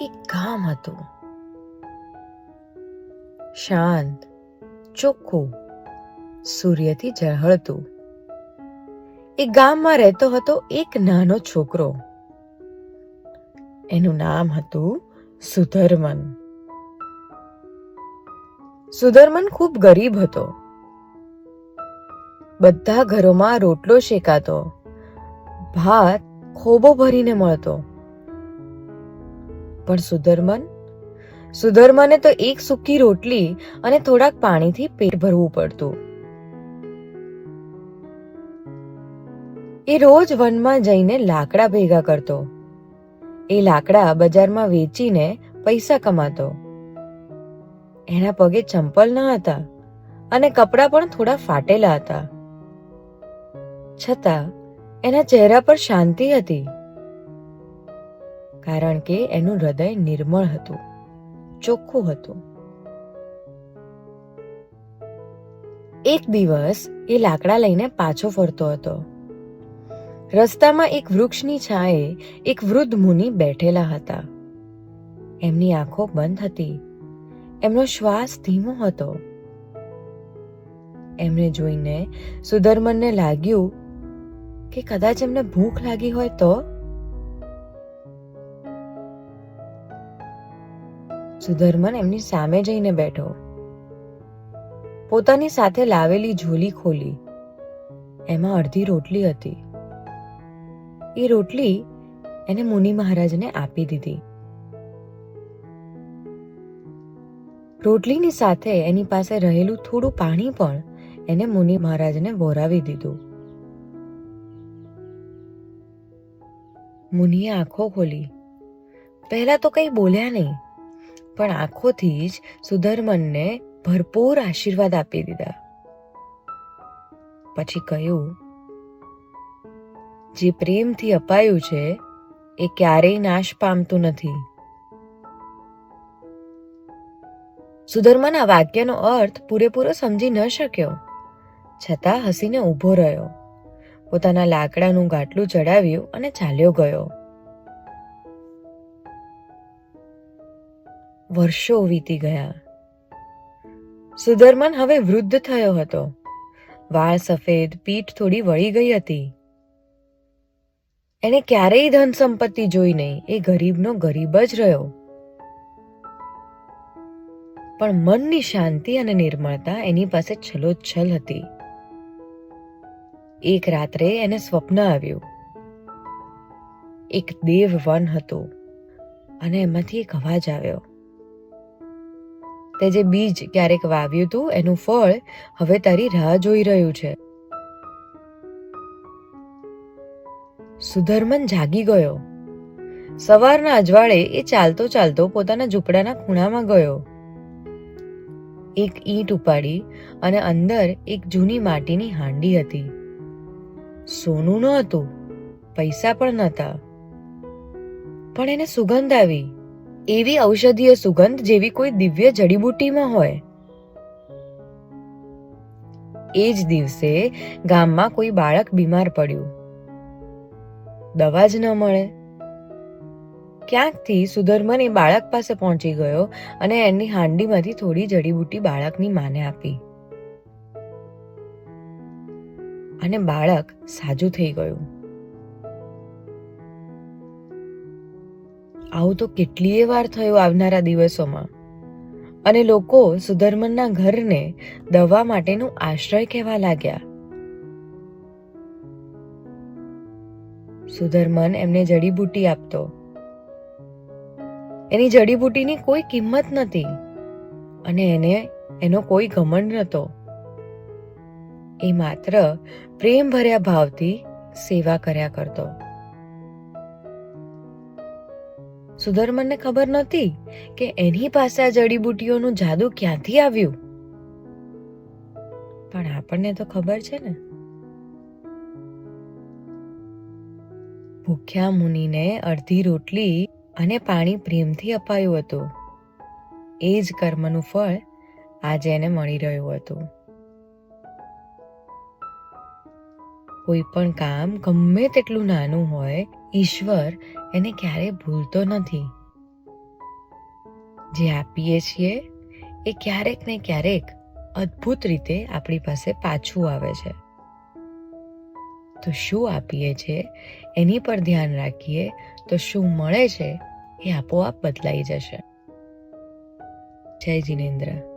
એક ગામ હતું. શાંત, ચોખ્ખું, સૂર્યથી ઝળહળતું. એ ગામમાં રહેતો હતો એક નાનો છોકરો. એનું નામ હતું સુધર્મન. સુધર્મન ખૂબ ગરીબ હતો. બધા ઘરોમાં રોટલો શેકાતો, ભાત ખોબો ભરીને મળતો. પણ સુધર્મન? સુધર્મને તો એક સૂકી રોટલી અને થોડાક પાણીથી પેટ ભરવું પડતું. એ રોજ વનમાં જઈને લાકડા ભેગા કરતો. એ લાકડા બજારમાં વેચીને પૈસા કમાતો. એના પગે ચંપલ ન હતા અને કપડાં પણ થોડા ફાટેલા હતા. છતાં એના ચહેરા પર શાંતિ હતી. કારણ કે એનું હૃદય નિર્મળ હતું, ચોખ્ખું હતું. એક દિવસ એ લાકડા લઈને પાછો ફરતો હતો. રસ્તામાં એક વૃક્ષની છાંયે એક વૃદ્ધ મુનિ બેઠેલા હતા. એમની આંખો બંધ હતી. એમનો શ્વાસ ધીમો હતો. એમને જોઈને સુધર્મનને લાગ્યું કે કદાચ એમને ભૂખ લાગી હોય તો સુધર્મન એમની સામે જઈને બેઠો. પોતાની સાથે લાવેલી ઝોલી ખોલી. એમાં અડધી રોટલી હતી. એ રોટલી એને મુનિ મહારાજને આપી દીધી. રોટલીની સાથે એની પાસે રહેલું થોડું પાણી પણ એને મુનિ મહારાજને વોરાવી દીધું. મુનિએ આંખો ખોલી. પહેલા તો કંઈ બોલ્યા નહીં. પણ આંખોથી જ સુધર્મનને ભરપૂર આશીર્વાદ આપી દીધા. પછી કહ્યું, જે પ્રેમથી અપાયું છે, એ ક્યારેય નાશ પામતું નથી. સુધર્મન આ વાક્યનો અર્થ પૂરેપૂરો સમજી ન શક્યો. છતાં હસીને ઊભો રહ્યો. પોતાના લાકડાનું ગાટલું ચડાવ્યું અને ચાલ્યો ગયો. વર્ષો વીતી ગયા. સુધર્મન હવે વૃદ્ધ થયો હતો. વાળ સફેદ, પીઠ થોડી વળી ગઈ હતી. એને ક્યારેય ધન સંપત્તિ જોઈ નહીં. એ ગરીબનો ગરીબ જ રહ્યો. પણ મનની શાંતિ અને નિર્મળતા એની પાસે છલોછલ હતી. એક રાત્રે એને સ્વપ્ન આવ્યું. એક દેવ વન હતું અને એમાંથી એક અવાજ આવ્યો. તે જે બીજ ક્યારેક વાવ્યું હતું એનું ફળ હવે તારી રાહ જોઈ રહ્યું છે. સુધર્મન જાગી ગયો. સવારના અજવાળે એ ચાલતો ચાલતો પોતાના ઝૂંપડાના ખૂણામાં ગયો. એક ઈંટ ઉપાડી અને અંદર એક જૂની માટીની હાંડી હતી. સોનું ન હતું, પૈસા પણ નહોતા પણ એને સુગંધ આવી. એવી ઔષધીય સુગંધ જેવી કોઈ દિવ્ય જડીબુટ્ટીમાં હોય? એ જ દિવસે ગામમાં કોઈ બાળક બીમાર પડ્યું. દવા જ ન મળે. ક્યાંકથી સુધર્મન એ બાળક પાસે પહોંચી ગયો અને એની હાંડીમાંથી થોડી જડીબુટ્ટી બાળકની માને આપી. અને બાળક સાજું થઈ ગયું. આવું તો કેટલીય વાર થયું આવનારા દિવસોમાં. અને લોકો સુધર્મનના ઘરને દવા માટેનું આશ્રય કહેવા લાગ્યા. સુધર્મન એમને જડીબુટ્ટી આપતો. એની જડીબુટ્ટીની કોઈ કિંમત નથી અને એને, એનો કોઈ ઘમંડ નહોતો. એ માત્ર પ્રેમ ભર્યા ભાવથી સેવા કર્યા કરતો. સુધર્મનને ખબર નહોતી કે એની પાસે આ જડીબુટ્ટીઓનું જાદુ ક્યાંથી આવ્યું. પણ આપણને તો ખબર છે ને. ભૂખ્યા મુનિને અડધી રોટલી અને પાણી પ્રેમથી અપાયું હતું. એ જ કર્મનું ફળ આજે એને મળી રહ્યું હતું. કોઈ પણ કામ ગમે તેટલું નાનું હોય ઈશ્વર એને ક્યારેય ભૂલતો નથી. જે આપીએ છીએ, એ ક્યારેક ને ક્યારેક અદ્ભુત રીતે આપણી પાસે પાછું આવે છે. તો શું આપીએ છીએ એની પર ધ્યાન રાખીએ, તો શું મળે છે, એ આપોઆપ બદલાઈ જશે. જય જિનેન્દ્ર.